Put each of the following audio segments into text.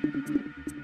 Thank you.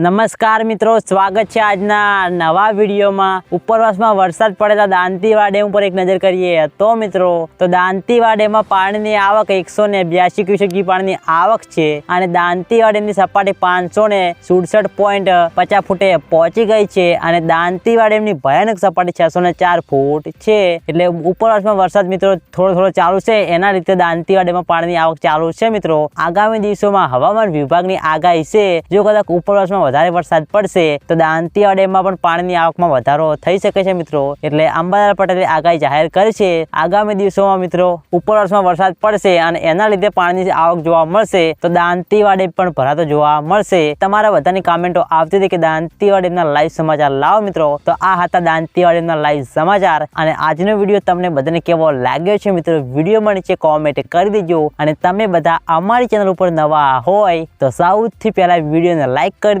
નમસ્કાર મિત્રો, સ્વાગત છે આજના નવા વિડીયોમાં. ઉપરવાસમાં વરસાદ પડેલા દાંતીવા ડેમ ઉપર એક નજર કરીએ તો મિત્રો, તો દાંતીવા ડેમમાં પાણીની આવક એકસો ને બ્યાસી ક્યુસેક પાણીની આવક છે અને દાંતીવા ડેમની સપાટી પાંચસો ને સુડસઠ પોઈન્ટ પચાસ ફૂટે પહોંચી ગઈ છે અને દાંતીવા ડેમની ભયાનક સપાટી છસો ને ચાર ફૂટ છે. એટલે ઉપરવાસમાં વરસાદ મિત્રો થોડો થોડો ચાલુ છે, એના લીધે દાંતીવા ડેમમાં પાણીની આવક ચાલુ છે મિત્રો. આગામી દિવસોમાં હવામાન વિભાગની આગાહી છે. જો કદાચ ઉપરવાસમાં વધારે વરસાદ પડશે, તો દાંતીવા ડેમમાં પણ પાણીની આવકમાં વધારો થઈ શકે છે મિત્રો. એટલે અંબાલાલ પટેલે આગાહી જાહેર કરી છે. આગામી દિવસોમાં મિત્રો ઉપર વર્ષમાં વરસાદ પડશે અને એના લીધે પાણીની આવક જોવા મળશે, તો દાંતીવાડે પણ ભરાતો જોવા મળશે. તમારા બધાની કોમેન્ટો આવતી હતી કે દાંતીવા ડેમના લાઈવ સમાચાર લાવો મિત્રો. તો આ હતા દાંતીવા ડેમના લાઈવ સમાચાર. અને આજનો વીડિયો તમને બધાને કેવો લાગ્યો છે મિત્રો, વિડીયોમાં નીચે કોમેન્ટ કરી દેજો. અને તમે બધા અમારી ચેનલ ઉપર નવા હોય, તો સૌથી પહેલા વિડીયોને લાઈક કરી